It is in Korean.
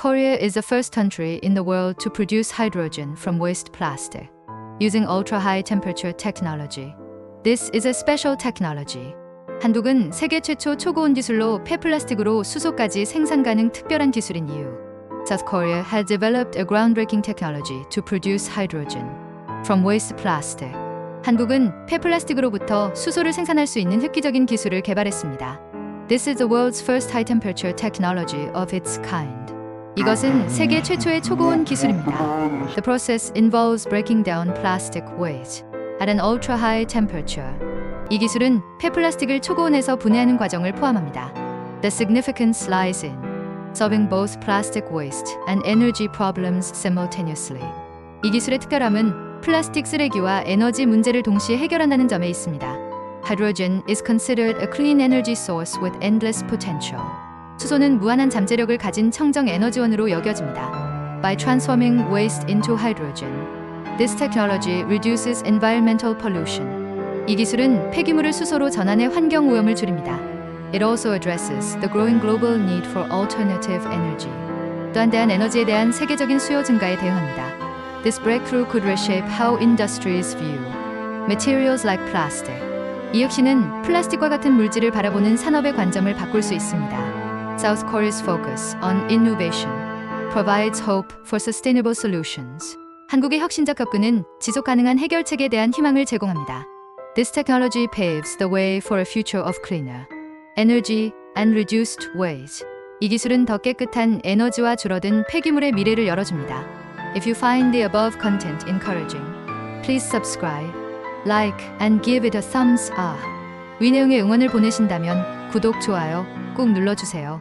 Korea is the first country in the world to produce hydrogen from waste plastic using ultra high temperature technology. This is a special technology. 한국은 세계 최초 초고온 기술로 폐플라스틱으로 수소까지 생산 가능 특별한 기술인 이유. South Korea has developed a groundbreaking technology to produce hydrogen from waste plastic. 한국은 폐플라스틱으로부터 수소를 생산할 수 있는 획기적인 기술을 개발했습니다. This is the world's first high temperature technology of its kind. 이것은 세계 최초의 초고온 기술입니다. The process involves breaking down plastic waste at an ultra high temperature. 이 기술은 폐플라스틱을 초고온에서 분해하는 과정을 포함합니다. The significance lies in solving both plastic waste and energy problems simultaneously. 이 기술의 특별함은 플라스틱 쓰레기와 에너지 문제를 동시에 해결한다는 점에 있습니다. Hydrogen is considered a clean energy source with endless potential. 수소는 무한한 잠재력을 가진 청정 에너지원으로 여겨집니다. By transforming waste into hydrogen, this technology reduces environmental pollution. 이 기술은 폐기물을 수소로 전환해 환경 오염을 줄입니다. It also addresses the growing global need for alternative energy. 또한 대한 에너지에 대한 세계적인 수요 증가에 대응합니다. This breakthrough could reshape how industries view materials like plastic. 이 역시는 플라스틱과 같은 물질을 바라보는 산업의 관점을 바꿀 수 있습니다. South Korea's focus on innovation provides hope for sustainable solutions. 한국의 혁신적 접근은 지속 가능한 해결책에 대한 희망을 제공합니다. This technology paves the way for a future of cleaner energy and reduced waste. 이 기술은 더 깨끗한 에너지와 줄어든 폐기물의 미래를 열어줍니다. If you find the above content encouraging, please subscribe, like, and give it a thumbs up. 위 내용의 응원을 보내신다면 구독, 좋아요 꼭 눌러주세요.